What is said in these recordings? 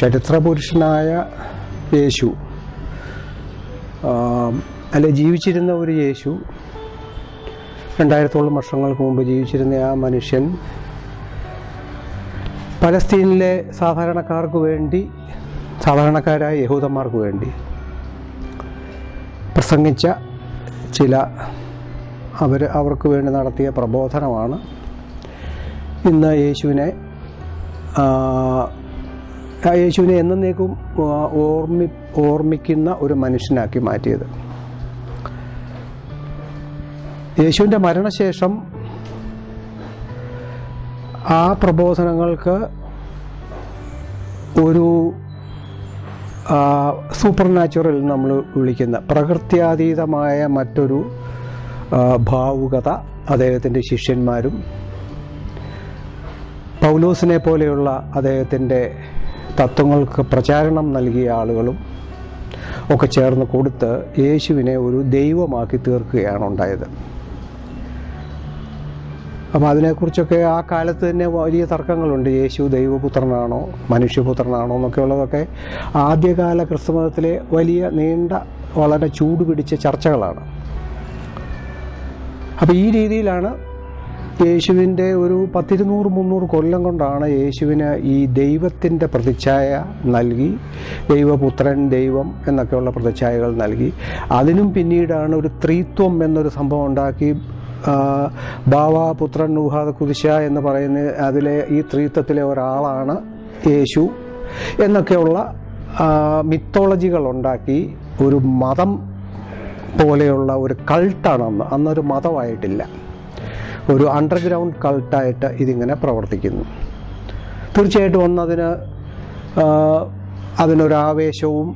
ചരിത്രപുരുഷനായ യേശു. അല്ലെ ജീവിച്ചിരുന്ന ഒരു യേശു. രണ്ടായിരത്തോളം വർഷങ്ങൾക്ക് മുമ്പ് ജീവിച്ചിരുന്ന ആ മനുഷ്യൻ പലസ്തീനിലെ സാധാരണക്കാർക്ക് വേണ്ടി സാധാരണക്കാരായ യഹൂദന്മാർക്ക് വേണ്ടി പ്രസംഗിച്ച ചില അവർ അവർക്ക് വേണ്ടി നടത്തിയ പ്രബോധനമാണ് ഇന്ന് യേശുവിനെ ആ, യേശുവിനെ എന്നേക്കും ഓർമ്മി ഓർമ്മിക്കുന്ന ഒരു മനുഷ്യനാക്കി മാറ്റിയത്. യേശുവിന്റെ മരണശേഷം ആ പ്രബോധനങ്ങൾക്ക് ഒരു സൂപ്പർ നാച്ചുറൽ നമ്മൾ വിളിക്കുന്ന പ്രകൃത്യാതീതമായ മറ്റൊരു ഭാവുകത അദ്ദേഹത്തിന്റെ ശിഷ്യന്മാരും പൗലോസിനെ പോലെയുള്ള അദ്ദേഹത്തിന്റെ തത്വങ്ങൾക്ക് പ്രചാരണം നൽകിയ ആളുകളും ഒക്കെ ചേർന്ന് കൊടുത്ത് യേശുവിനെ ഒരു ദൈവമാക്കി തീർക്കുകയാണ് ഉണ്ടായത്. അപ്പം അതിനെക്കുറിച്ചൊക്കെ ആ കാലത്ത് തന്നെ വലിയ തർക്കങ്ങളുണ്ട്. യേശു ദൈവപുത്രനാണോ മനുഷ്യപുത്രനാണോ എന്നൊക്കെ ഉള്ളതൊക്കെ ആദ്യകാല ക്രിസ്തുമതത്തിലെ വലിയ നീണ്ട വളരെ ചൂടുപിടിച്ച ചർച്ചകളാണ്. അപ്പോൾ ഈ രീതിയിലാണ് യേശുവിന്റെ ഒരു പത്തിരുന്നൂറ് മുന്നൂറ് കൊല്ലം കൊണ്ടാണ് യേശുവിന് ഈ ദൈവത്തിന്റെ പ്രതിച്ഛായ നൽകി. ദൈവപുത്രൻ ദൈവം എന്നൊക്കെയുള്ള പ്രതിച്ഛായകൾ നൽകി. അതിനും പിന്നീടാണ് ഒരു ത്രീത്വം എന്നൊരു സംഭവം ഉണ്ടാക്കി. ഭാവ പുത്രൻ ഊഹാദ കുതിശ എന്ന് പറയുന്ന അതിലെ ഈ ത്രീത്വത്തിലെ ഒരാളാണ് യേശു എന്നൊക്കെയുള്ള മിത്തോളജികൾ ഉണ്ടാക്കി. ഒരു മതം പോലെയുള്ള ഒരു കൾട്ടാണ് അന്ന്. അന്നൊരു മതമായിട്ടില്ല. ഒരു അണ്ടർഗ്രൗണ്ട് കൾട്ടായിട്ട് ഇതിങ്ങനെ പ്രവർത്തിക്കുന്നു. തീർച്ചയായിട്ടും ഒന്നതിന് അതിനൊരാവേശവും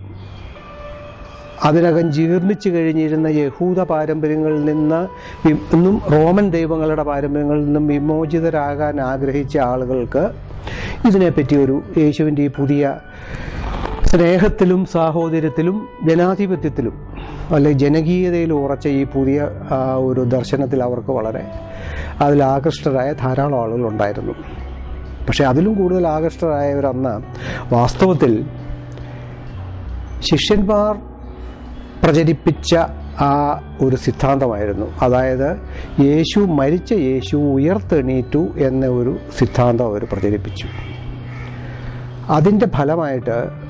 അതിനകം ജീർണിച്ചു കഴിഞ്ഞിരുന്ന യഹൂദ പാരമ്പര്യങ്ങളിൽ നിന്ന് ഇന്നും റോമൻ ദൈവങ്ങളുടെ പാരമ്പര്യങ്ങളിൽ നിന്നും വിമോചിതരാകാൻ ആഗ്രഹിച്ച ആളുകൾക്ക് ഇതിനെപ്പറ്റി ഒരു യേശുവിന്റെ പുതിയ സ്നേഹത്തിലും സാഹോദര്യത്തിലും ജനാധിപത്യത്തിലും അല്ലെങ്കിൽ ജനകീയതയിലും ഉറച്ച ഈ പുതിയ ഒരു ദർശനത്തിൽ അവർക്ക് വളരെ അതിൽ ആകൃഷ്ടരായ ധാരാളം ആളുകൾ ഉണ്ടായിരുന്നു പക്ഷെ അതിലും കൂടുതൽ ആകൃഷ്ടരായവരന്ന് വാസ്തവത്തിൽ ശിഷ്യന്മാർ പ്രചരിപ്പിച്ച ആ ഒരു സിദ്ധാന്തമായിരുന്നു. അതായത് യേശു മരിച്ച യേശു ഉയർത്തെണീറ്റു എന്ന ഒരു സിദ്ധാന്തം അവർ പ്രചരിപ്പിച്ചു. അതിന്റെ ഫലമായിട്ട്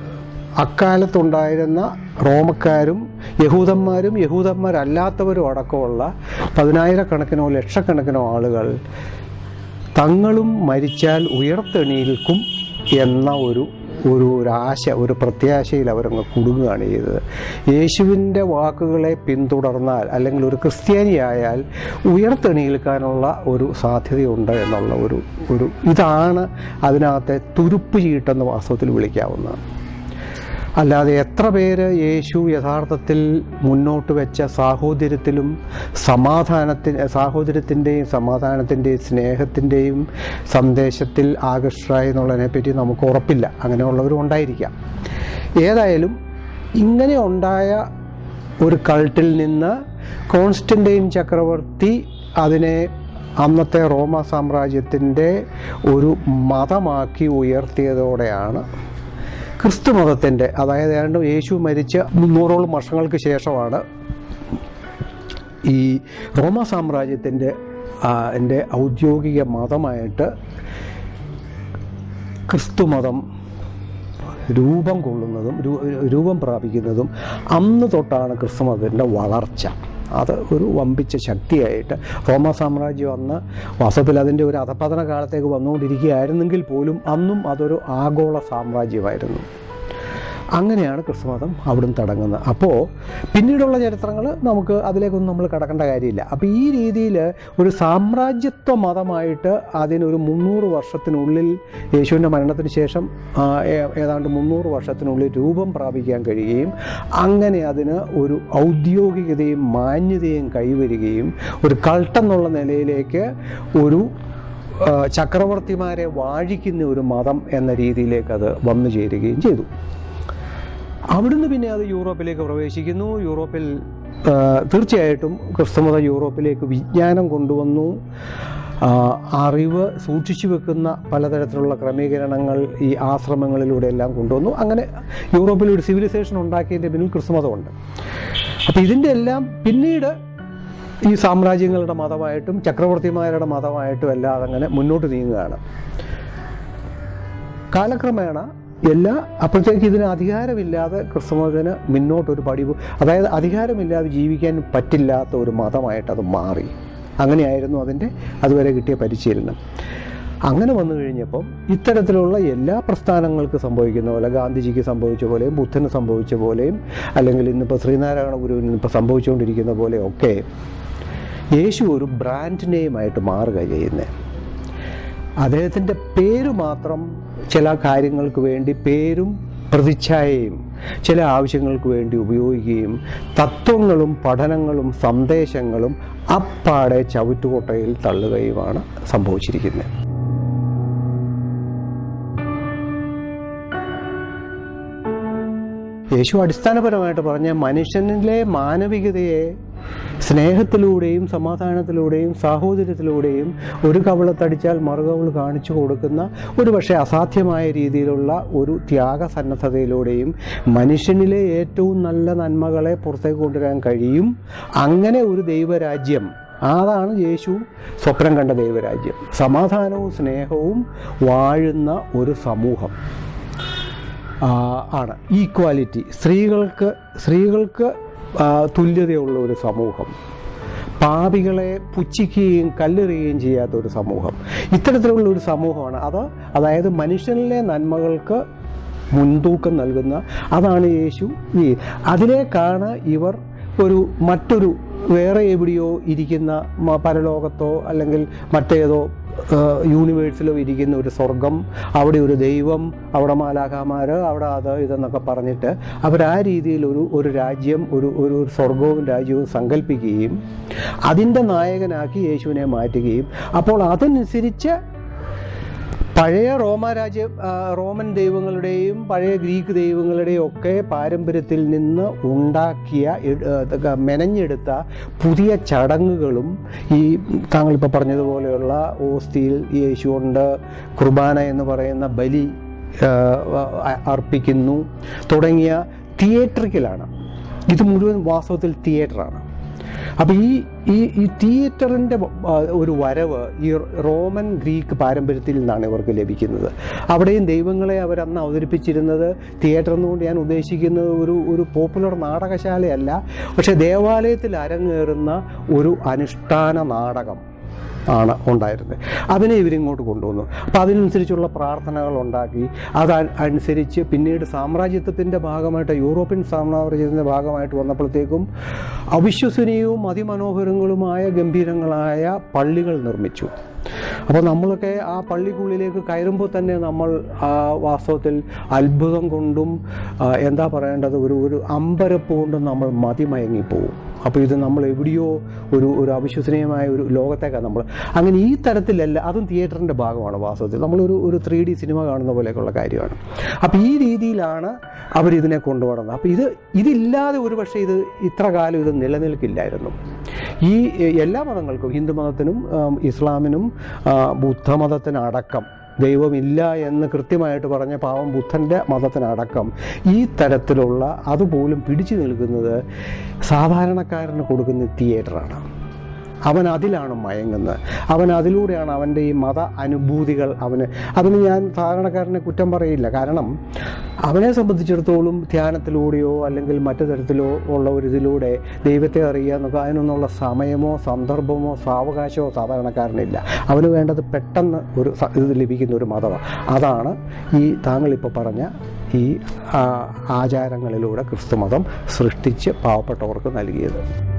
അക്കാലത്തുണ്ടായിരുന്ന റോമക്കാരും യഹൂദന്മാരും യഹൂദന്മാരല്ലാത്തവരും അടക്കമുള്ള പതിനായിരക്കണക്കിനോ ലക്ഷക്കണക്കിനോ ആളുകൾ തങ്ങളും മരിച്ചാൽ ഉയർത്തെണീൽക്കും എന്ന ഒരു ഒരു ആശ ഒരു പ്രത്യാശയിൽ അവരങ്ങ് കുടുങ്ങുകയാണ് ചെയ്തത്. യേശുവിന്റെ വാക്കുകളെ പിന്തുടർന്നാൽ അല്ലെങ്കിൽ ഒരു ക്രിസ്ത്യാനിയായാൽ ഉയർത്തെണീൽക്കാനുള്ള ഒരു സാധ്യതയുണ്ട് എന്നുള്ള ഒരു ഒരു ഇതാണ് അതിനകത്തെ തുരുപ്പ് ചീട്ടെന്ന് വാസ്തവത്തിൽ വിളിക്കാവുന്നത് അല്ലാതെ എത്ര പേര് യേശു യഥാർത്ഥത്തിൽ മുന്നോട്ട് വെച്ച സാഹോദര്യത്തിലും സമാധാനത്തിന് സാഹോദര്യത്തിന്റെയും സമാധാനത്തിന്റെയും സ്നേഹത്തിന്റെയും സന്ദേശത്തിൽ ആകർഷരായി എന്നുള്ളതിനെപ്പറ്റി നമുക്ക് ഉറപ്പില്ല. അങ്ങനെയുള്ളവരും ഉണ്ടായിരിക്കാം. ഏതായാലും ഇങ്ങനെ ഉണ്ടായ ഒരു കൾട്ടിൽ നിന്ന് കോൺസ്റ്റന്റൈൻ ചക്രവർത്തി അതിനെ അന്നത്തെ റോമ സാമ്രാജ്യത്തിന്റെ ഒരു മതമാക്കി ഉയർത്തിയതോടെയാണ് ക്രിസ്തു മതത്തിന്റെ അതായത് ഏതാണ്ട് യേശു മരിച്ച മുന്നൂറോളം വർഷങ്ങൾക്ക് ശേഷമാണ് ഈ റോമ സാമ്രാജ്യത്തിന്റെ എന്റെ ഔദ്യോഗിക മതമായിട്ട് ക്രിസ്തു മതം രൂപം കൊള്ളുന്നതും രൂപം പ്രാപിക്കുന്നതും അന്ന് തൊട്ടാണ് ക്രിസ്തു മതത്തിന്റെ വളർച്ച. അത് ഒരു വമ്പിച്ച ശക്തിയായിട്ട് റോമ സാമ്രാജ്യം അന്ന് വാസ്തവത്തിൽ അതിന്റെ ഒരു അധപതന കാലത്തേക്ക് വന്നുകൊണ്ടിരിക്കുകയായിരുന്നെങ്കിൽ പോലും അന്നും അതൊരു ആഗോള സാമ്രാജ്യമായിരുന്നു. അങ്ങനെയാണ് ക്രിസ്തുമതം അവിടുന്ന് തുടങ്ങുന്നത്. അപ്പോൾ പിന്നീടുള്ള ചരിത്രങ്ങൾ നമുക്ക് അതിലേക്കൊന്നും നമ്മൾ കടക്കേണ്ട കാര്യമില്ല. അപ്പോൾ ഈ രീതിയിൽ ഒരു സാമ്രാജ്യത്വ മതമായിട്ട് അതിനൊരു മുന്നൂറ് വർഷത്തിനുള്ളിൽ യേശുവിന്റെ മരണത്തിന് ശേഷം ഏതാണ്ട് മുന്നൂറ് വർഷത്തിനുള്ളിൽ രൂപം പ്രാപിക്കാൻ കഴിയുകയും അങ്ങനെ അതിന് ഒരു ഔദ്യോഗികതയും മാന്യതയും കൈവരികയും ഒരു കൾട്ടെന്നുള്ള നിലയിലേക്ക് ഒരു ചക്രവർത്തിമാരെ വാഴിക്കുന്ന ഒരു മതം എന്ന രീതിയിലേക്ക് അത് വന്നു ചേരുകയും ചെയ്തു. അവിടുന്ന് പിന്നെ അത് യൂറോപ്പിലേക്ക് പ്രവേശിക്കുന്നു. യൂറോപ്പിൽ തീർച്ചയായിട്ടും ക്രിസ്തുമത യൂറോപ്പിലേക്ക് വിജ്ഞാനം കൊണ്ടുവന്നു. അറിവ് സൂക്ഷിച്ചു വെക്കുന്ന പലതരത്തിലുള്ള ക്രമീകരണങ്ങൾ ഈ ആശ്രമങ്ങളിലൂടെ എല്ലാം കൊണ്ടുവന്നു. അങ്ങനെ യൂറോപ്പിൽ ഒരു സിവിലൈസേഷൻ ഉണ്ടാക്കിയതിന്റെ പിന്നിൽ ക്രിസ്തുമതമുണ്ട്. അപ്പോൾ ഇതിന്റെ എല്ലാം പിന്നീട് ഈ സാമ്രാജ്യങ്ങളുടെ മതമായിട്ടും ചക്രവർത്തിമാരുടെ മതമായിട്ടും എല്ലാം അതങ്ങനെ മുന്നോട്ട് നീങ്ങുകയാണ്. കാലക്രമേണ എല്ലാ അപ്പോഴത്തേക്ക് ഇതിന് അധികാരമില്ലാതെ ക്രിസ്തുമതത്തിന് മുന്നോട്ടൊരു പടി അതായത് അധികാരമില്ലാതെ ജീവിക്കാൻ പറ്റില്ലാത്ത ഒരു മതമായിട്ട് അത് മാറി. അങ്ങനെയായിരുന്നു അതിന്റെ അതുവരെ കിട്ടിയ പരിശീലനം. അങ്ങനെ വന്നു കഴിഞ്ഞപ്പം ഇത്തരത്തിലുള്ള എല്ലാ പ്രസ്ഥാനങ്ങൾക്ക് സംഭവിക്കുന്ന പോലെ ഗാന്ധിജിക്ക് സംഭവിച്ച പോലെയും ബുദ്ധന് സംഭവിച്ച പോലെയും അല്ലെങ്കിൽ ഇന്നിപ്പോൾ ശ്രീനാരായണ ഗുരുവിന് ഇപ്പോൾ സംഭവിച്ചുകൊണ്ടിരിക്കുന്ന പോലെയൊക്കെ യേശു ഒരു ബ്രാൻഡ് നെയിമായിട്ട് മാറുക ചെയ്യുന്നത്. അദ്ദേഹത്തിന്റെ പേര് മാത്രം ചില കാര്യങ്ങൾക്ക് വേണ്ടി പേരും പ്രതിച്ഛായയും ചില ആവശ്യങ്ങൾക്ക് വേണ്ടി ഉപയോഗിക്കുകയും തത്വങ്ങളും പഠനങ്ങളും സന്ദേശങ്ങളും അപ്പാടെ ചവിറ്റുകൊട്ടയിൽ തള്ളുകയുമാണ് സംഭവിച്ചിരിക്കുന്നത്. യേശു അടിസ്ഥാനപരമായിട്ട് പറഞ്ഞ മനുഷ്യനിലെ മാനവികതയെ സ്നേഹത്തിലൂടെയും സമാധാനത്തിലൂടെയും സാഹോദര്യത്തിലൂടെയും ഒരു കവളത്തടിച്ചാൽ മറുകവൾ കാണിച്ചു കൊടുക്കുന്ന ഒരു പക്ഷേ അസാധ്യമായ രീതിയിലുള്ള ഒരു ത്യാഗസന്നദ്ധതയിലൂടെയും മനുഷ്യനിലെ ഏറ്റവും നല്ല നന്മകളെ പുറത്തേക്ക് കൊണ്ടുവരാൻ കഴിയും. അങ്ങനെ ഒരു ദൈവരാജ്യം അതാണ് യേശു സ്വപ്നം കണ്ട ദൈവരാജ്യം. സമാധാനവും സ്നേഹവും വാഴുന്ന ഒരു സമൂഹം ആണ്. ഈക്വാലിറ്റി സ്ത്രീകൾക്ക് സ്ത്രീകൾക്ക് തുല്യതയുള്ള ഒരു സമൂഹം. പാപികളെ പുച്ഛിക്കുകയും കല്ലെറിയുകയും ചെയ്യാത്ത ഒരു സമൂഹം. ഇത്തരത്തിലുള്ള ഒരു സമൂഹമാണ്. അത് അതായത് മനുഷ്യനിലെ നന്മകൾക്ക് മുൻതൂക്കം നൽകുന്ന അതാണ് യേശു ഈ അതിലേക്കാണ് ഇവർ ഒരു മറ്റൊരു വേറെ എവിടെയോ ഇരിക്കുന്ന പരലോകത്തോ അല്ലെങ്കിൽ മറ്റേതോ യൂണിവേഴ്സിലോ ഇരിക്കുന്ന ഒരു സ്വർഗം അവിടെ ഒരു ദൈവം അവിടെ മാലാഖാമാർ അവിടെ അത് ഇതെന്നൊക്കെ പറഞ്ഞിട്ട് അവർ ആ രീതിയിൽ ഒരു ഒരു രാജ്യം ഒരു ഒരു സ്വർഗവും രാജ്യവും സങ്കല്പിക്കുകയും അതിന്റെ നായകനാക്കി യേശുവിനെ മാറ്റുകയും അപ്പോൾ അതനുസരിച്ച് പഴയ റോമ രാജ്യ റോമൻ ദൈവങ്ങളുടെയും പഴയ ഗ്രീക്ക് ദൈവങ്ങളുടെയും ഒക്കെ പാരമ്പര്യത്തിൽ നിന്ന് ഉണ്ടാക്കിയ മെനഞ്ഞെടുത്ത പുതിയ ചടങ്ങുകളും ഈ താങ്കൾ ഇപ്പോൾ പറഞ്ഞതുപോലെയുള്ള ഓസ്തിയിൽ യേശുണ്ട് കുർബാന എന്ന് പറയുന്ന ബലി അർപ്പിക്കുന്നു. തുടങ്ങിയ തിയേറ്ററിക്കലാണ്. ഇത് മുഴുവൻ വാസ്തവത്തിൽ തിയേറ്ററാണ്. അപ്പോൾ ഈ ഈ ഈ തിയേറ്ററിന്റെ ഒരു വരവ് ഈ റോമൻ ഗ്രീക്ക് പാരമ്പര്യത്തിൽ നിന്നാണ് ഇവർക്ക് ലഭിക്കുന്നത്. അവിടെയും ദൈവങ്ങളെ അവർ അവതരിപ്പിച്ചിരുന്നത് തിയേറ്റർ എന്നുകൊണ്ട് ഞാൻ ഉദ്ദേശിക്കുന്നത് ഒരു ഒരു പോപ്പുലർ നാടകശാലയല്ല പക്ഷേ ദേവാലയത്തിൽ അരങ്ങേറുന്ന ഒരു അനുഷ്ഠാന നാടകം. ആണ് ഉണ്ടായിരുന്നത് അതിനെ ഇവരിങ്ങോട്ട് കൊണ്ടുവന്നു. അപ്പോൾ അതിനനുസരിച്ചുള്ള പ്രാർത്ഥനകൾ ഉണ്ടാക്കി. അത് അനുസരിച്ച് പിന്നീട് സാമ്രാജ്യത്വത്തിന്റെ ഭാഗമായിട്ട് യൂറോപ്യൻ സാമ്രാജ്യത്തിന്റെ ഭാഗമായിട്ട് വന്നപ്പോഴത്തേക്കും അവിശ്വസനീയവും അതിമനോഹരങ്ങളുമായ ഗംഭീരങ്ങളായ പള്ളികൾ നിർമ്മിച്ചു. അപ്പോൾ നമ്മളൊക്കെ ആ പള്ളിക്കുള്ളിലേക്ക് കയറുമ്പോൾ തന്നെ നമ്മൾ വാസ്തവത്തിൽ അത്ഭുതം കൊണ്ടും എന്താ പറയേണ്ടത്? ഒരു ഒരു അമ്പരപ്പ് കൊണ്ടും നമ്മൾ മതിമയങ്ങിപ്പോവും. അപ്പോൾ ഇത് നമ്മൾ എവിടെയോ ഒരു ഒരു അവിശ്വസനീയമായ ഒരു ലോകത്തേക്കാണ് നമ്മൾ. അങ്ങനെ ഈ തരത്തിലല്ല അതും തിയേറ്ററിന്റെ ഭാഗമാണ് വാസ്തവത്തിൽ. നമ്മളൊരു ഒരു ത്രീ ഡി സിനിമ കാണുന്ന പോലെയൊക്കെയുള്ള കാര്യമാണ്. അപ്പോൾ ഈ രീതിയിലാണ് അവർ ഇതിനെ കൊണ്ടുപോകുന്നത് അപ്പോൾ ഇത് ഇതില്ലാതെ ഒരു പക്ഷേ ഇത് ഇത്ര കാലം ഇത് നിലനിൽക്കില്ലായിരുന്നു. ഈ എല്ലാ മതങ്ങൾക്കും ഹിന്ദു മതത്തിനും ഇസ്ലാമിനും ബുദ്ധമതത്തിനടക്കം ദൈവമില്ല എന്ന് കൃത്യമായിട്ട് പറഞ്ഞ പാവം ബുദ്ധന്റെ മതത്തിനടക്കം ഈ തരത്തിലുള്ള അതുപോലും പിടിച്ചു നിൽക്കുന്നത് സാധാരണക്കാരന് കൊടുക്കുന്ന തിയേറ്ററാണ്. അവൻ അതിലാണ് മയങ്ങുന്നത്. അവൻ അതിലൂടെയാണ് അവന്റെ ഈ മത അനുഭൂതികൾ അവന്. അതിന് ഞാൻ സാധാരണക്കാരനെ കുറ്റം പറയില്ല. കാരണം അവനെ സംബന്ധിച്ചിടത്തോളം ധ്യാനത്തിലൂടെയോ അല്ലെങ്കിൽ മറ്റു തരത്തിലോ ഉള്ള ഒരു ഇതിലൂടെ ദൈവത്തെ അറിയുക എന്നൊക്കെ അതിനൊന്നുള്ള സമയമോ സന്ദർഭമോ സാവകാശമോ സാധാരണക്കാരനില്ല. അവന് വേണ്ടത് പെട്ടെന്ന് ഒരു ഇത് ലഭിക്കുന്ന ഒരു മതമാണ് അതാണ് ഈ താങ്കളിപ്പോൾ പറഞ്ഞ ഈ ആചാരങ്ങളിലൂടെ ക്രിസ്തുമതം സൃഷ്ടിച്ച് പാവപ്പെട്ടവർക്ക് നൽകിയത്.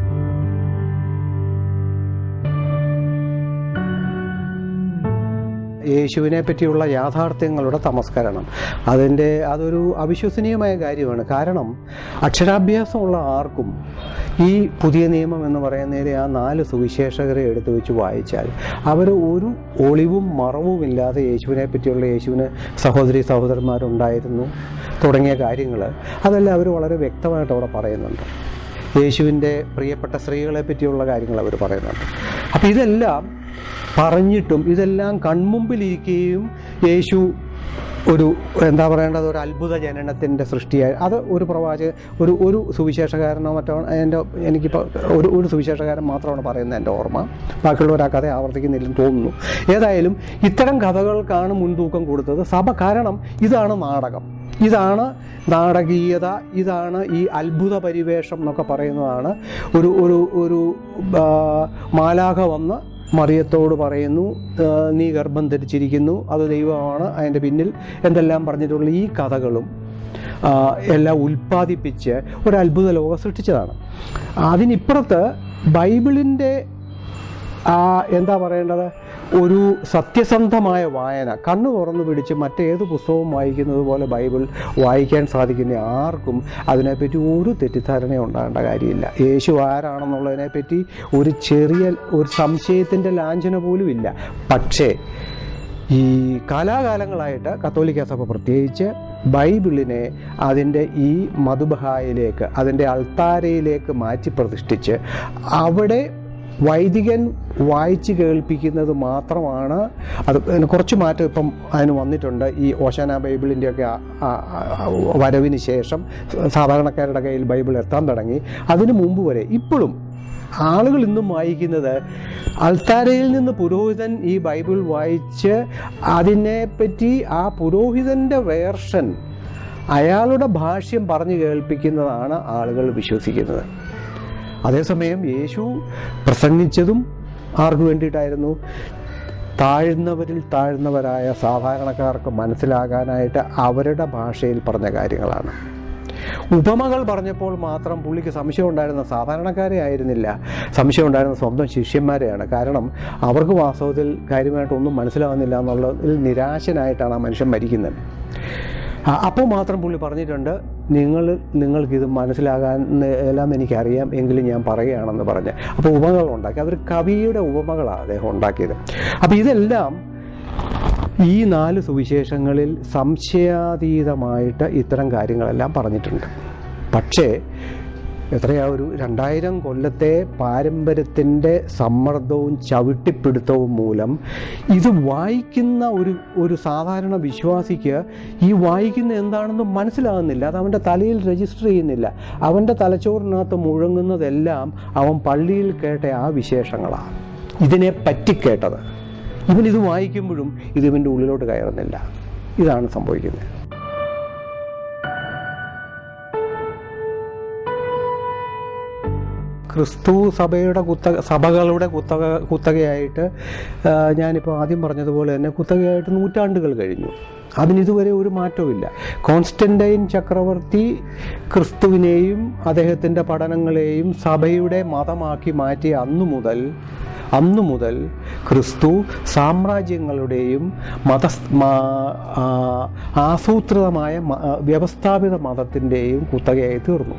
യേശുവിനെ പറ്റിയുള്ള യാഥാർത്ഥ്യങ്ങളുടെ തമസ്കരണം. അതിന്റെ അതൊരു അവിശ്വസനീയമായ കാര്യമാണ്. കാരണം അക്ഷരാഭ്യാസമുള്ള ആർക്കും ഈ പുതിയ നിയമം എന്ന് പറയുന്നതിലെ ആ നാല് സുവിശേഷകരെ എടുത്തു വെച്ച് വായിച്ചാൽ അവർ ഒരു ഒളിവും മറവുമില്ലാതെ യേശുവിനെ പറ്റിയുള്ള യേശുവിന് സഹോദരി സഹോദരന്മാരുണ്ടായിരുന്നു തുടങ്ങിയ കാര്യങ്ങൾ. അതെല്ലാം അവർ വളരെ വ്യക്തമായിട്ട് അവിടെ പറയുന്നുണ്ട്. യേശുവിന്റെ പ്രിയപ്പെട്ട സ്ത്രീകളെ പറ്റിയുള്ള കാര്യങ്ങൾ അവർ പറയുന്നുണ്ട്. അപ്പോൾ ഇതെല്ലാം പറഞ്ഞിട്ടും ഇതെല്ലാം കൺമുമ്പിലിരിക്കുകയും യേശു ഒരു എന്താ പറയേണ്ടത് ഒരു അത്ഭുത ജനനത്തിന്റെ സൃഷ്ടിയായി. അത് ഒരു പ്രവാചക ഒരു ഒരു സുവിശേഷകാരനോ മറ്റോ എന്റെ എനിക്കിപ്പോൾ ഒരു ഒരു സുവിശേഷകാരൻ മാത്രമാണ് പറയുന്നത് എന്റെ ഓർമ്മ. ബാക്കിയുള്ളവർ ആ കഥ ആവർത്തിക്കുന്നില്ലെന്ന് തോന്നുന്നു. ഏതായാലും ഇത്തരം കഥകൾക്കാണ് മുൻതൂക്കം കൊടുത്തത്. സഭ കാരണം ഇതാണ് നാടകം. ഇതാണ് നാടകീയത ഇതാണ് ഈ അത്ഭുത പരിവേഷം എന്നൊക്കെ പറയുന്നതാണ്. ഒരു ഒരു ഒരു മാലാഖ വന്ന് മറിയത്തോട് പറയുന്നു നീ ഗർഭം ധരിച്ചിരിക്കുന്നു അത് ദൈവമാണ് അതിന്റെ പിന്നിൽ എന്തെല്ലാം പറഞ്ഞിട്ടുള്ള ഈ കഥകളും എല്ലാം ഉൽപ്പാദിപ്പിച്ച് ഒരു അത്ഭുത ലോകം സൃഷ്ടിച്ചതാണ്. അതിനിപ്പുറത്ത് ബൈബിളിന്റെ എന്താ പറയേണ്ടത്? ഒരു സത്യസന്ധമായ വായന. കണ്ണു തുറന്നു പിടിച്ച് മറ്റേത് പുസ്തകവും വായിക്കുന്നത് പോലെ ബൈബിൾ വായിക്കാൻ സാധിക്കുന്ന ആർക്കും അതിനെപ്പറ്റി ഒരു തെറ്റിദ്ധാരണ ഉണ്ടാകേണ്ട കാര്യമില്ല. യേശു ആരാണെന്നുള്ളതിനെപ്പറ്റി ഒരു ചെറിയ ഒരു സംശയത്തിന്റെ ലാഞ്ചന പോലും ഇല്ല. പക്ഷേ ഈ കാലാകാലങ്ങളായിട്ട് കത്തോലിക്ക സഭ പ്രത്യേകിച്ച് ബൈബിളിനെ അതിന്റെ ഈ മധുബഹായിലേക്ക് അതിന്റെ അൾത്താരയിലേക്ക് മാറ്റി പ്രതിഷ്ഠിച്ച് അവിടെ വൈദികൻ വായിച്ച് കേൾപ്പിക്കുന്നത് മാത്രമാണ്. അത് കുറച്ച് മാറ്റം ഇപ്പം അതിന് വന്നിട്ടുണ്ട്. ഈ ഓശാന ബൈബിളിന്റെയൊക്കെ വരവിന് ശേഷം സാധാരണക്കാരുടെ കയ്യിൽ ബൈബിൾ എത്താൻ തുടങ്ങി. അതിനു മുമ്പ് വരെ ഇപ്പോഴും ആളുകൾ ഇന്നും വായിക്കുന്നത് അൾത്താരയിൽ നിന്ന് പുരോഹിതൻ ഈ ബൈബിൾ വായിച്ച് അതിനെപ്പറ്റി ആ പുരോഹിതന്റെ വേർഷൻ അയാളുടെ ഭാഷ്യം പറഞ്ഞു കേൾപ്പിക്കുന്നതാണ് ആളുകൾ വിശ്വസിക്കുന്നത്. അതേസമയം യേശു പ്രസംഗിച്ചതും ആർക്ക് വേണ്ടിയിട്ടായിരുന്നു. താഴ്ന്നവരിൽ താഴ്ന്നവരായ സാധാരണക്കാർക്ക് മനസ്സിലാകാനായിട്ട് അവരുടെ ഭാഷയിൽ പറഞ്ഞ കാര്യങ്ങളാണ്. ഉപമകൾ പറഞ്ഞപ്പോൾ മാത്രം പുള്ളിക്ക് സംശയം ഉണ്ടായിരുന്ന സാധാരണക്കാരെ ആയിരുന്നില്ല. സംശയം ഉണ്ടായിരുന്ന സ്വന്തം ശിഷ്യന്മാരെയാണ്. കാരണം അവർക്ക് വാസ്തവത്തിൽ കാര്യമായിട്ടൊന്നും മനസ്സിലാവുന്നില്ല എന്നുള്ളതിൽ നിരാശനായിട്ടാണ് ആ മനുഷ്യൻ മരിക്കുന്നത്. അപ്പോൾ മാത്രം പുള്ളി പറഞ്ഞിട്ടുണ്ട് നിങ്ങൾ നിങ്ങൾക്കിത് മനസ്സിലാകാൻ എല്ലാം എനിക്കറിയാം എങ്കിലും ഞാൻ പറയുകയാണെന്ന് പറഞ്ഞ്. അപ്പോൾ ഉപമകൾ ഉണ്ടാക്കി. അവർ കവിയുടെ ഉപമകളാണ് അദ്ദേഹം ഉണ്ടാക്കിയത്. അപ്പോൾ ഇതെല്ലാം ഈ നാല് സുവിശേഷങ്ങളിൽ സംശയാതീതമായിട്ട് ഇത്തരം കാര്യങ്ങളെല്ലാം പറഞ്ഞിട്ടുണ്ട്. പക്ഷേ എത്രയാ? ഒരു രണ്ടായിരം കൊല്ലത്തെ പാരമ്പര്യത്തിന്റെ സമ്മർദ്ദവും ചവിട്ടിപ്പിടുത്തവും മൂലം ഇത് വായിക്കുന്ന ഒരു ഒരു സാധാരണ വിശ്വാസിക്ക് ഈ വായിക്കുന്ന എന്താണെന്ന് മനസ്സിലാകുന്നില്ല. അത് അവന്റെ തലയിൽ രജിസ്റ്റർ ചെയ്യുന്നില്ല. അവന്റെ തലച്ചോറിനകത്ത് മുഴങ്ങുന്നതെല്ലാം അവൻ പള്ളിയിൽ കേട്ട ആ വിശേഷങ്ങളാണ്. ഇതിനെ പറ്റിക്കേട്ടത്. ഇവൻ ഇത് വായിക്കുമ്പോഴും ഇത് ഇവന്റെ ഉള്ളിലോട്ട് കയറുന്നില്ല. ഇതാണ് സംഭവിക്കുന്നത്. ക്രിസ്തു സഭയുടെ കുത്ത സഭകളുടെ കുത്തക കുത്തകയായിട്ട് ഞാനിപ്പോൾ ആദ്യം പറഞ്ഞതുപോലെ തന്നെ കുത്തകയായിട്ട് നൂറ്റാണ്ടുകൾ കഴിഞ്ഞു. അതിനിതുവരെ ഒരു മാറ്റവുമില്ല. കോൺസ്റ്റന്റൈൻ ചക്രവർത്തി ക്രിസ്തുവിനെയും അദ്ദേഹത്തിന്റെ പഠനങ്ങളെയും സഭയുടെ മതമാക്കി മാറ്റിയ അന്നു മുതൽ അന്നു മുതൽ ക്രിസ്തു സാമ്രാജ്യങ്ങളുടെയും മത ആസൂത്രിതമായ വ്യവസ്ഥാപിത മതത്തിന്റെയും കുത്തകയായി തീർന്നു.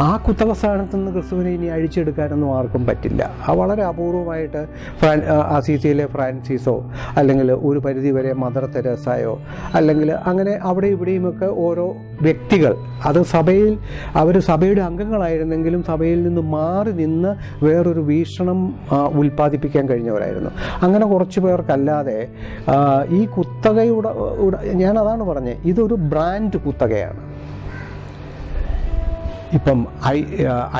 ആ കുത്തവസ്ഥാനത്ത് നിന്ന് ക്രിസ്തുവിനെ ഇനി അഴിച്ചെടുക്കാനൊന്നും ആർക്കും പറ്റില്ല. ആ വളരെ അപൂർവമായിട്ട് ഫ്രാൻ അസീസിയിലെ ഫ്രാൻസിസോ അല്ലെങ്കിൽ ഒരു പരിധിവരെ മദർ തെരേസായോ അല്ലെങ്കിൽ അങ്ങനെ അവിടെ ഇവിടെയുമൊക്കെ ഓരോ വ്യക്തികൾ അത് സഭയിൽ അവർ സഭയുടെ അംഗങ്ങളായിരുന്നെങ്കിലും സഭയിൽ നിന്ന് മാറി നിന്ന് വേറൊരു വീക്ഷണം ഉൽപ്പാദിപ്പിക്കാൻ കഴിഞ്ഞവരായിരുന്നു. അങ്ങനെ കുറച്ച് പേർക്കല്ലാതെ ഈ കുത്തകയുടെ ഞാൻ അതാണ് പറഞ്ഞത് ഇതൊരു ബ്രാൻഡ് കുത്തകയാണ്. ഇപ്പം ഐ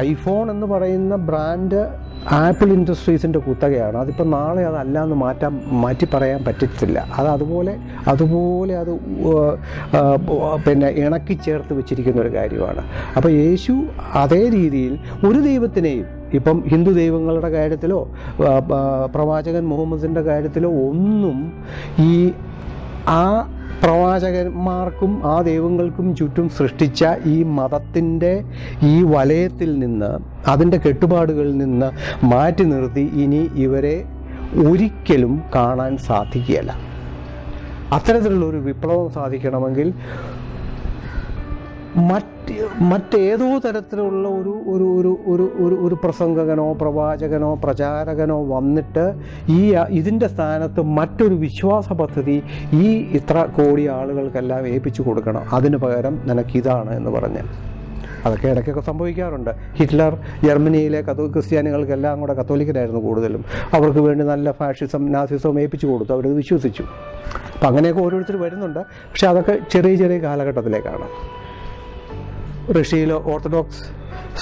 ഐഫോൺ എന്ന് പറയുന്ന ബ്രാൻഡ് ആപ്പിൾ ഇൻഡസ്ട്രീസിന്റെ കുത്തകയാണ്. അതിപ്പോൾ നാളെ അതല്ല എന്ന് മാറ്റാൻ മാറ്റി പറയാൻ പറ്റത്തില്ല. അത് അതുപോലെ അതുപോലെ അത് പിന്നെ ഇണക്കി ചേർത്ത് വെച്ചിരിക്കുന്ന ഒരു കാര്യമാണ്. അപ്പോൾ യേശു അതേ രീതിയിൽ ഒരു ദൈവത്തിനെയും ഇപ്പം ഹിന്ദു ദൈവങ്ങളുടെ കാര്യത്തിലോ പ്രവാചകൻ മുഹമ്മദിന്റെ കാര്യത്തിലോ ഒന്നും ഈ ആ പ്രവാചകന്മാർക്കും ആ ദൈവങ്ങൾക്കും ചുറ്റും സൃഷ്ടിച്ച ഈ മതത്തിന്റെ ഈ വലയത്തിൽ നിന്ന് അതിന്റെ കെട്ടുപാടുകളിൽ നിന്ന് മാറ്റി നിർത്തി ഇനി ഇവരെ ഒരിക്കലും കാണാൻ സാധിക്കുകയില്ല. അത്തരത്തിലുള്ള ഒരു വിപ്ലവം സാധിക്കണമെങ്കിൽ മറ്റ് മറ്റേതോ തരത്തിലുള്ള ഒരു ഒരു ഒരു ഒരു ഒരു ഒരു പ്രസംഗകനോ പ്രവാചകനോ പ്രചാരകനോ വന്നിട്ട് ഈ ഇതിന്റെ സ്ഥാനത്ത് മറ്റൊരു വിശ്വാസ പദ്ധതി ഈ ഇത്ര കോടി ആളുകൾക്കെല്ലാം ഏൽപ്പിച്ചു കൊടുക്കണം. അതിന് പകരം നിനക്കിതാണ് എന്ന് പറഞ്ഞ്. അതൊക്കെ ഇടയ്ക്കൊക്കെ സംഭവിക്കാറുണ്ട്. ഹിറ്റ്ലർ ജർമ്മനിയിലെ കത്തോ ക്രിസ്ത്യാനികൾക്കെല്ലാം കൂടെ കത്തോലിക്കരായിരുന്നു കൂടുതലും. അവർക്ക് വേണ്ടി നല്ല ഫാഷിസം നാസിസവും ഏൽപ്പിച്ചു കൊടുത്തു. അവരത് വിശ്വസിച്ചു. അപ്പം അങ്ങനെയൊക്കെ ഓരോരുത്തർ വരുന്നുണ്ട്. പക്ഷെ അതൊക്കെ ചെറിയ ചെറിയ കാലഘട്ടത്തിലേക്കാണ്. റഷ്യയിലെ ഓർത്തഡോക്സ്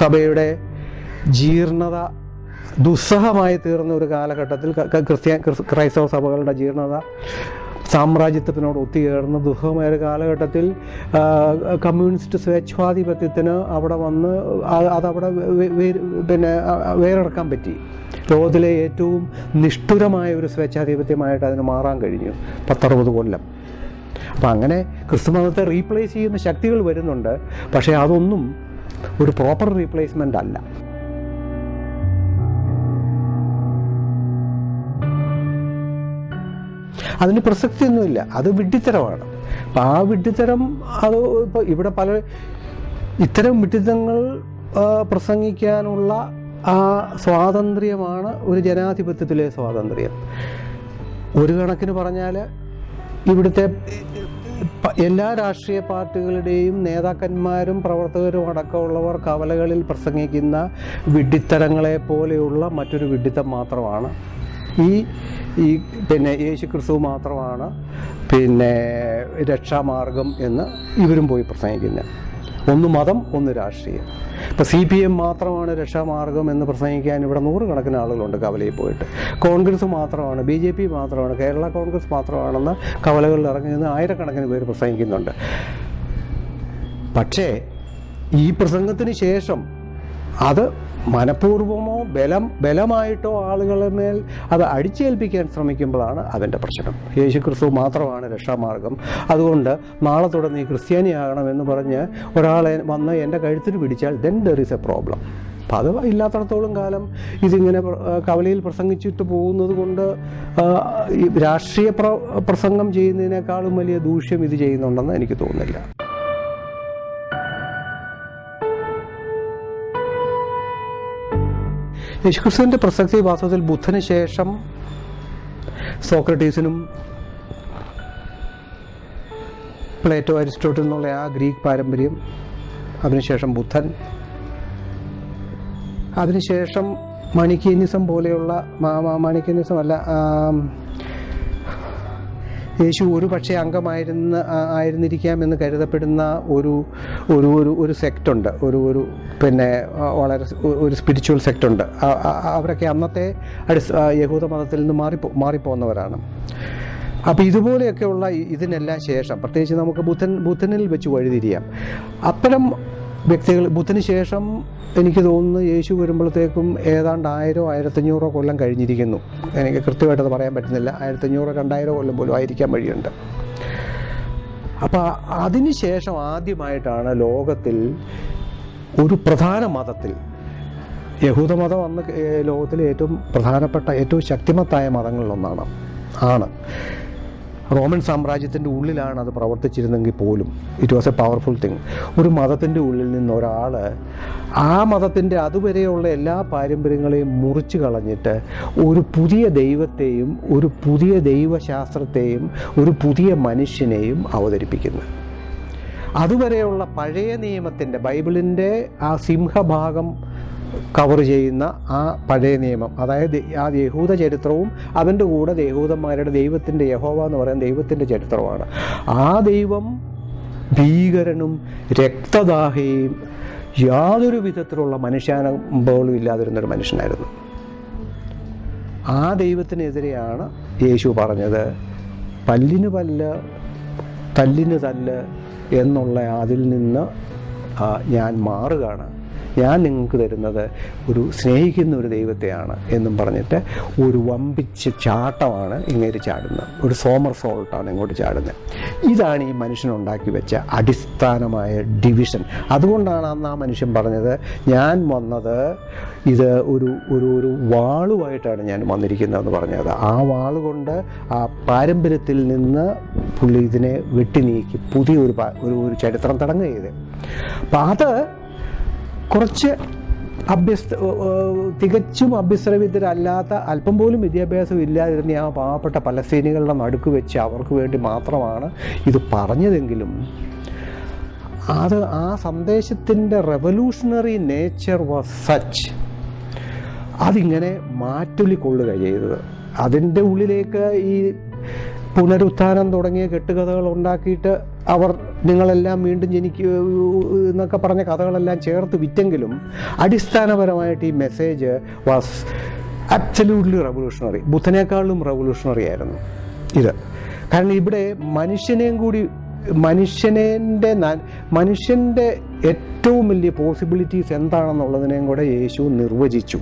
സഭയുടെ ജീർണത ദുസ്സഹമായി തീർന്ന ഒരു കാലഘട്ടത്തിൽ ക്രിസ്ത്യ ക്രൈസ്തവ സഭകളുടെ ജീർണത സാമ്രാജ്യത്വത്തിനോട് ഒത്തുചേർന്ന് ദുഃഖമായ ഒരു കാലഘട്ടത്തിൽ കമ്മ്യൂണിസ്റ്റ് സ്വേച്ഛാധിപത്യത്തിന് അവിടെ വന്ന് അതവിടെ പിന്നെ വേറെടുക്കാൻ പറ്റി. ലോകത്തിലെ ഏറ്റവും നിഷ്ഠുരമായ ഒരു സ്വേച്ഛാധിപത്യമായിട്ട് അതിന് മാറാൻ കഴിഞ്ഞു പത്തറുപത് കൊല്ലം. അപ്പം അങ്ങനെ ക്രിസ്തുമതത്തെ റീപ്ലേസ് ചെയ്യുന്ന ശക്തികൾ വരുന്നുണ്ട്. പക്ഷേ അതൊന്നും ഒരു പ്രോപ്പർ റീപ്ലേസ്മെന്റ് അല്ല. അതിന് പ്രസക്തിയൊന്നുമില്ല. അത് വിഡ്ഢിത്തരമാണ്. അപ്പം ആ വിഡ്ഢിത്തരം അത് ഇപ്പോൾ ഇവിടെ പല ഇത്തരം വിഡ്ഢിത്തങ്ങൾ പ്രസംഗിക്കാനുള്ള ആ സ്വാതന്ത്ര്യമാണ് ഒരു ജനാധിപത്യത്തിലെ സ്വാതന്ത്ര്യം. ഒരു കണക്കിന് പറഞ്ഞാൽ ഇവിടുത്തെ എല്ലാ രാഷ്ട്രീയ പാർട്ടികളുടെയും നേതാക്കന്മാരും പ്രവർത്തകരും അടക്കമുള്ളവർ കവലകളിൽ പ്രസംഗിക്കുന്ന വിഡ്ഢിത്തരങ്ങളെ പോലെയുള്ള മറ്റൊരു വിഡ്ഢിത്തം മാത്രമാണ്. ഈ ഈ പിന്നെ യേശു ക്രിസ്തു മാത്രമാണ് പിന്നെ രക്ഷാമാർഗം എന്ന് ഇവരും പോയി പ്രസംഗിക്കുന്നത്. ഒന്ന് മതം ഒന്ന് രാഷ്ട്രീയം. ഇപ്പോൾ സി പി എം മാത്രമാണ് രക്ഷാമാർഗം എന്ന് പ്രസംഗിക്കാൻ ഇവിടെ നൂറുകണക്കിന് ആളുകളുണ്ട് കവലയിൽ പോയിട്ട്. കോൺഗ്രസ് മാത്രമാണ് ബി ജെ പി മാത്രമാണ് കേരള കോൺഗ്രസ് മാത്രമാണെന്ന് കവലകളിൽ ഇറങ്ങി നിന്ന് ആയിരക്കണക്കിന് പേര് പ്രസംഗിക്കുന്നുണ്ട്. പക്ഷേ ഈ പ്രസംഗത്തിന് ശേഷം അത് മനഃപൂർവമോ ബലം ബലമായിട്ടോ ആളുകളെ മേൽ അത് അടിച്ചേൽപ്പിക്കാൻ ശ്രമിക്കുമ്പോഴാണ് അതിന്റെ പ്രശ്നം. യേശു ക്രിസ്തു മാത്രമാണ് രക്ഷാമാർഗം. അതുകൊണ്ട് നാളെ തുടർന്ന് ക്രിസ്ത്യാനിയാകണമെന്ന് പറഞ്ഞ് ഒരാളെ വന്ന് എന്റെ കഴുത്തിന് പിടിച്ചാൽ then there is a problem അപ്പം അത് ഇല്ലാത്തടത്തോളം കാലം ഇതിങ്ങനെ കവലയിൽ പ്രസംഗിച്ചിട്ട് പോകുന്നത് കൊണ്ട് രാഷ്ട്രീയ പ്ര പ്രസംഗം ചെയ്യുന്നതിനേക്കാളും വലിയ ദൂഷ്യം ഇത് ചെയ്യുന്നുണ്ടെന്ന് എനിക്ക് തോന്നുന്നില്ല. യേശുക്രിസ്തുവിന്റെ പ്രസക്തി വാസ്തവത്തിൽ ബുദ്ധന് ശേഷം സോക്രട്ടീസിനും പ്ലേറ്റോ അരിസ്റ്റോട്ടിൽ നിന്നുള്ള ആ ഗ്രീക്ക് പാരമ്പര്യം അതിനുശേഷം ബുദ്ധൻ. അതിനുശേഷം മണിക്കീനിസം പോലെയുള്ള മ- മ- അല്ല യേശു ഒരു പക്ഷേ അംഗമായിരുന്ന ആ- ആയിരുന്നിരിക്കാം എന്ന് കരുതപ്പെടുന്ന ഒരു ഒരു ഒരു ഒരു സെക്റ്റുണ്ട് ഒരു ഒരു പിന്നെ വളരെ ഒരു സ്പിരിച്വൽ സെക്റ്റുണ്ട് അവരൊക്കെ അന്നത്തെ അടിസ്ഥ യഹൂദ മതത്തിൽ നിന്ന് മാറിപ്പോ മാറിപ്പോകുന്നവരാണ് അപ്പോൾ ഇതുപോലെയൊക്കെയുള്ള ഇതിനെല്ലാം ശേഷം പ്രത്യേകിച്ച് നമുക്ക് ബുദ്ധൻ ബുദ്ധനിൽ വെച്ച് വഴിതിരിയാം. അത്തരം വ്യക്തികൾ ബുദ്ധന് ശേഷം എനിക്ക് തോന്നുന്നു യേശു വരുമ്പോഴത്തേക്കും ഏതാണ്ട് ആയിരോ ആയിരത്തഞ്ഞൂറോ കൊല്ലം കഴിഞ്ഞിരിക്കുന്നു. എനിക്ക് കൃത്യമായിട്ടത് പറയാൻ പറ്റുന്നില്ല. ആയിരത്തഞ്ഞൂറോ രണ്ടായിരോ കൊല്ലം പോലും ആയിരിക്കാൻ വഴിയുണ്ട്. അപ്പോൾ അതിന് ശേഷം ആദ്യമായിട്ടാണ് ലോകത്തിൽ ഒരു പ്രധാന മതത്തിൽ യഹൂദമതം അന്ന് ലോകത്തിലെ ഏറ്റവും പ്രധാനപ്പെട്ട ഏറ്റവും ശക്തിമത്തായ മതങ്ങളിലൊന്നാണ് ആണ്. റോമൻ സാമ്രാജ്യത്തിന്റെ ഉള്ളിലാണ് അത് പ്രവർത്തിച്ചിരുന്നെങ്കിൽ പോലും. It was a powerful thing ഒരു മതത്തിന്റെ ഉള്ളിൽ നിന്ന് ഒരാൾ ആ മതത്തിന്റെ അതുവരെയുള്ള എല്ലാ പാരമ്പര്യങ്ങളെയും മുറിച്ചു കളഞ്ഞിട്ട് ഒരു പുതിയ ദൈവത്തെയും ഒരു പുതിയ ദൈവശാസ്ത്രത്തെയും ഒരു പുതിയ മനുഷ്യനെയും അവതരിപ്പിക്കുന്നു. അതുവരെയുള്ള പഴയ നിയമത്തിന്റെ ബൈബിളിന്റെ ആ സിംഹഭാഗം കവർ ചെയ്യുന്ന ആ പഴയ നിയമം. അതായത് ആ യഹൂദ ചരിത്രവും അതിന്റെ കൂടെ യഹൂദന്മാരുടെ ദൈവത്തിന്റെ യഹോവ എന്ന് പറയുന്ന ദൈവത്തിന്റെ ചരിത്രമാണ് ആ ദൈവം ഭീകരനും രക്തദാഹയും യാതൊരു വിധത്തിലുള്ള മനുഷ്യാനുഭവങ്ങളും ഇല്ലാതിരുന്നൊരു മനുഷ്യനായിരുന്നു. ആ ദൈവത്തിനെതിരെയാണ് യേശു പറഞ്ഞത് പല്ലിന് പല്ല് തല്ലിന് തല്ല് എന്നുള്ള അതിൽ നിന്ന് ഞാൻ മാറുകയാണ്. ഞാൻ നിങ്ങൾക്ക് തരുന്നത് ഒരു സ്നേഹിക്കുന്ന ഒരു ദൈവത്തെയാണ് എന്നും പറഞ്ഞിട്ട് ഒരു വമ്പിച്ച ചാട്ടമാണ് ഇങ്ങേര് ചാടുന്നത്. ഒരു സോമർ സോൾട്ടാണ് ഇങ്ങോട്ട് ചാടുന്നത്. ഇതാണ് ഈ മനുഷ്യനുണ്ടാക്കി വെച്ച അടിസ്ഥാനമായ ഡിവിഷൻ. അതുകൊണ്ടാണ് അന്ന് ആ മനുഷ്യൻ പറഞ്ഞത് ഞാൻ വന്നത് ഇത് ഒരു ഒരു ഒരു വാളുമായിട്ടാണ് ഞാൻ വന്നിരിക്കുന്നതെന്ന് പറഞ്ഞത്. ആ വാളുകൊണ്ട് ആ പാരമ്പര്യത്തിൽ നിന്ന് പുള്ളി ഇതിനെ വെട്ടി നീക്കി. പുതിയ ഒരു ഒരു ചരിത്രം തുടങ്ങുക ചെയ്ത് അപ്പം അത് കുറച്ച് അഭ്യസ്ത തികച്ചും അഭ്യസ്തരവിദ്യരല്ലാത്ത അല്പം പോലും വിദ്യാഭ്യാസം ഇല്ലാതിരുന്ന ആ പാവപ്പെട്ട പലസ്തീനികളുടെ നടുക്ക് വെച്ച് അവർക്ക് വേണ്ടി മാത്രമാണ് ഇത് പറഞ്ഞതെങ്കിലും അത് ആ സന്ദേശത്തിന്റെ റെവല്യൂഷണറി നേച്ചർ വാസ് സച്ച് അതിങ്ങനെ മാറ്റൊലിക്കൊള്ളുക ചെയ്തത്. അതിന്റെ ഉള്ളിലേക്ക് ഈ പുനരുത്ഥാനം തുടങ്ങിയ കെട്ടുകഥകൾ ഉണ്ടാക്കിയിട്ട് അവർ നിങ്ങളെല്ലാം വീണ്ടും എനിക്ക് എന്നൊക്കെ പറഞ്ഞ കഥകളെല്ലാം ചേർത്ത് വിറ്റെങ്കിലും അടിസ്ഥാനപരമായിട്ട് ഈ മെസ്സേജ് വാസ് അബ്സല്യൂട്ട്ലി റവല്യൂഷണറി ബുദ്ധനേക്കാളും റവല്യൂഷണറി ആയിരുന്നു. ഇത്. കാരണം ഇവിടെ മനുഷ്യനെയും കൂടി മനുഷ്യനെ മനുഷ്യന്റെ ഏറ്റവും വലിയ പോസിബിലിറ്റീസ് എന്താണെന്നുള്ളതിനെയും കൂടെ യേശു നിർവചിച്ചു.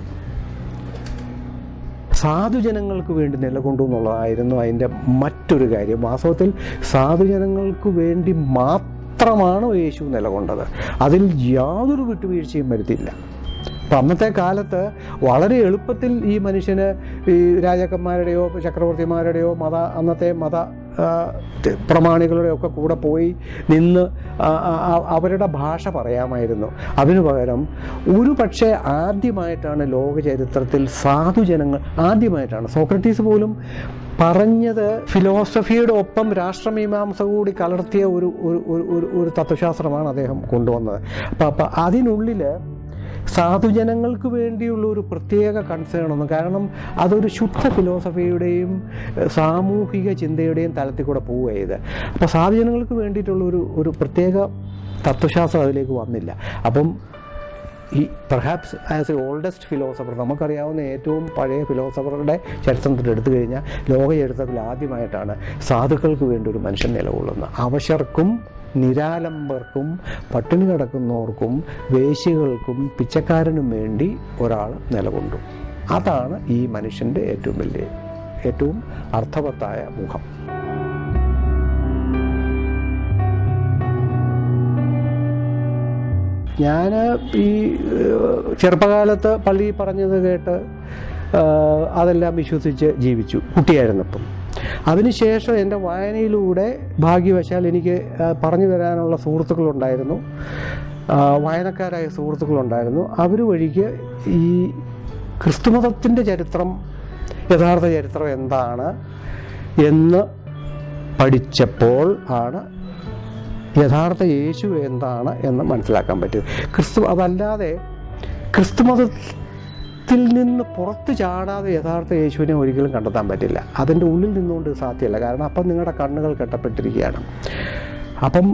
സാധുജനങ്ങൾക്ക് വേണ്ടി നിലകൊണ്ടു എന്നുള്ളതായിരുന്നു അതിന്റെ മറ്റൊരു കാര്യം. വാസ്തവത്തിൽ സാധുജനങ്ങൾക്ക് വേണ്ടി മാത്രമാണ് യേശു നിലകൊണ്ടത്. അതിൽ യാതൊരു വിട്ടുവീഴ്ചയും വരുത്തിയില്ല. അപ്പം അന്നത്തെ കാലത്ത് വളരെ എളുപ്പത്തിൽ ഈ മനുഷ്യന് ഈ രാജാക്കന്മാരുടെയോ ചക്രവർത്തിമാരുടെയോ മത അന്നത്തെ മത പ്രമാണികളുടെയോ ഒക്കെ കൂടെ പോയി നിന്ന് അവരുടെ ഭാഷ പറയാമായിരുന്നു. അതിനു പകരം ഒരു പക്ഷേ ആദ്യമായിട്ടാണ് ലോക ചരിത്രത്തിൽ സാധുജനങ്ങൾ ആദ്യമായിട്ടാണ് സോക്രട്ടീസ് പോലും പറഞ്ഞത് ഫിലോസഫിയുടെ ഒപ്പം രാഷ്ട്രമീമാംസ കൂടി കലർത്തിയ ഒരു- ഒരു ഒരു തത്വശാസ്ത്രമാണ് അദ്ദേഹം കൊണ്ടുവന്നത്. അപ്പം അപ്പം അതിനുള്ളിൽ സാധുജനങ്ങൾക്ക് വേണ്ടിയുള്ള ഒരു പ്രത്യേക കൺസേൺ ഒന്നും കാരണം അതൊരു ശുദ്ധ ഫിലോസഫിയുടെയും സാമൂഹിക ചിന്തയുടെയും തലത്തിൽ കൂടെ പോവുക ചെയ്ത് അപ്പോൾ സാധുജനങ്ങൾക്ക് വേണ്ടിയിട്ടുള്ള ഒരു ഒരു പ്രത്യേക തത്വശാസ്ത്രം അതിലേക്ക് വന്നില്ല. അപ്പം ഈ perhaps as a oldest philosopher നമുക്കറിയാവുന്ന ഏറ്റവും പഴയ ഫിലോസഫറുടെ ചരിത്രത്തിൽ എടുത്തു കഴിഞ്ഞാൽ ലോക ചരിത്രത്തിൽ ആദ്യമായിട്ടാണ് സാധുക്കൾക്ക് വേണ്ടി ഒരു മനുഷ്യൻ നിലകൊള്ളുന്നത്. അവശർക്കും നിരാലംബർക്കും പട്ടിണി കിടക്കുന്നവർക്കും വേശികൾക്കും പിച്ചക്കാരനും വേണ്ടി ഒരാൾ നിലകൊണ്ടു. അതാണ് ഈ മനുഷ്യന്റെ ഏറ്റവും വലിയ ഏറ്റവും അർത്ഥവത്തായ മുഖം. ഞാൻ ഈ ചെറുപ്പകാലത്ത് പള്ളി പറഞ്ഞത് കേട്ട് അതെല്ലാം വിശ്വസിച്ച് ജീവിച്ചു. കുട്ടിയായിരുന്നപ്പം. അതിനുശേഷം എന്റെ വായനയിലൂടെ ഭാഗ്യവശാൽ എനിക്ക് പറഞ്ഞു തരാനുള്ള സുഹൃത്തുക്കളുണ്ടായിരുന്നു. വായനക്കാരായ സുഹൃത്തുക്കളുണ്ടായിരുന്നു. അവർ വഴിക്ക് ഈ ക്രിസ്തുമതത്തിന്റെ ചരിത്രം യഥാർത്ഥ ചരിത്രം എന്താണ് എന്ന് പഠിച്ചപ്പോൾ ആണ് യഥാർത്ഥ യേശു എന്താണ് എന്ന് മനസ്സിലാക്കാൻ പറ്റിയത്. ക്രിസ്തു അതല്ലാതെ ക്രിസ്തുമതത്തിൽ നിന്ന് പുറത്ത് ചാടാതെ യഥാർത്ഥ യേശുവിനെ ഒരിക്കലും കണ്ടെത്താൻ പറ്റില്ല. അതിന്റെ ഉള്ളിൽ നിന്നുകൊണ്ട് സാധ്യമല്ല. കാരണം അപ്പം നിങ്ങളുടെ കണ്ണുകൾ കെട്ടപ്പെട്ടിരിക്കുകയാണ്. അപ്പം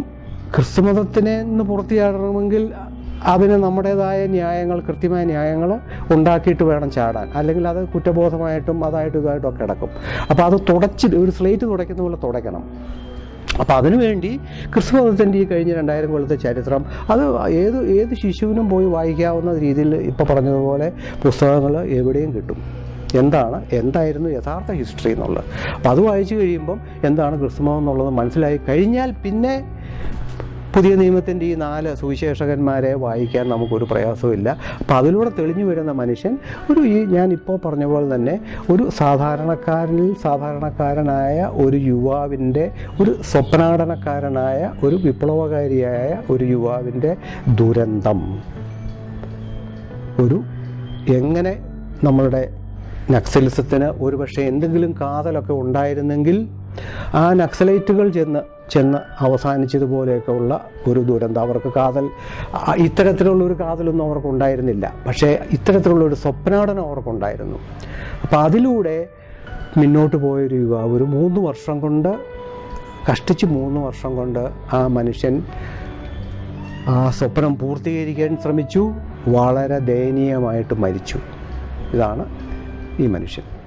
ക്രിസ്തുമതത്തിനെ നിന്ന് പുറത്ത് ചാടണമെങ്കിൽ അതിന് നമ്മുടേതായ ന്യായങ്ങൾ കൃത്യമായ ന്യായങ്ങൾ ഉണ്ടാക്കിയിട്ട് വേണം ചാടാൻ. അല്ലെങ്കിൽ അത് കുറ്റബോധമായിട്ടും അതായിട്ടും ഇതായിട്ടും ഒക്കെ കിടക്കും. അപ്പോൾ അത് തുടച്ച് ഒരു സ്ലേറ്റ് തുടയ്ക്കുന്ന പോലെ തുടയ്ക്കണം. അപ്പോൾ അതിനുവേണ്ടി ക്രിസ്തുമതത്തിന്റെ ഈ കഴിഞ്ഞ രണ്ടായിരം കൊല്ലത്തെ ചരിത്രം അത് ഏത് ഏത് ശിശുവിനും പോയി വായിക്കാവുന്ന രീതിയിൽ ഇപ്പോൾ പറഞ്ഞതുപോലെ പുസ്തകങ്ങൾ എവിടെയും കിട്ടും. എന്താണ് എന്തായിരുന്നു യഥാർത്ഥ ഹിസ്റ്ററി എന്നുള്ളത്. അപ്പോൾ അത് വായിച്ചു കഴിയുമ്പം എന്താണ് ക്രിസ്തുമതം എന്നുള്ളത് മനസ്സിലായി കഴിഞ്ഞാൽ പിന്നെ പുതിയ നിയമത്തിന്റെ ഈ നാല് സുവിശേഷകന്മാരെ വായിക്കാൻ നമുക്കൊരു പ്രയാസമില്ല അപ്പം അതിലൂടെ തെളിഞ്ഞു വരുന്ന മനുഷ്യൻ ഒരു ഈ ഞാൻ ഇപ്പോൾ പറഞ്ഞ പോലെ തന്നെ ഒരു സാധാരണക്കാരനിൽ സാധാരണക്കാരനായ ഒരു യുവാവിന്റെ ഒരു സ്വപ്നാടനക്കാരനായ ഒരു വിപ്ലവകാരിയായ ഒരു യുവാവിന്റെ ദുരന്തം. ഒരു എങ്ങനെ നമ്മളുടെ നക്സലിസത്തിന് ഒരുപക്ഷെ എന്തെങ്കിലും കാതലൊക്കെ ഉണ്ടായിരുന്നെങ്കിൽ ആ നക്സലൈറ്റുകൾ ചെന്ന് ചെന്ന് അവസാനിച്ചതുപോലെയൊക്കെ ഉള്ള ഒരു ദുരന്തം. അവർക്ക് കാതൽ ഇത്തരത്തിലുള്ള ഒരു കാതലൊന്നും അവർക്ക് ഉണ്ടായിരുന്നില്ല പക്ഷേ ഇത്തരത്തിലുള്ള ഒരു സ്വപ്നാടനം അവർക്കുണ്ടായിരുന്നു. അപ്പോൾ അതിലൂടെ മുന്നോട്ട് പോയൊരു യുവാവ് ഒരു മൂന്ന് വർഷം കൊണ്ട് കഷ്ടിച്ച് മൂന്ന് വർഷം കൊണ്ട് ആ മനുഷ്യൻ ആ സ്വപ്നം പൂർത്തീകരിക്കാൻ ശ്രമിച്ചു. വളരെ ദയനീയമായിട്ട് മരിച്ചു. ഇതാണ് ഈ മനുഷ്യൻ.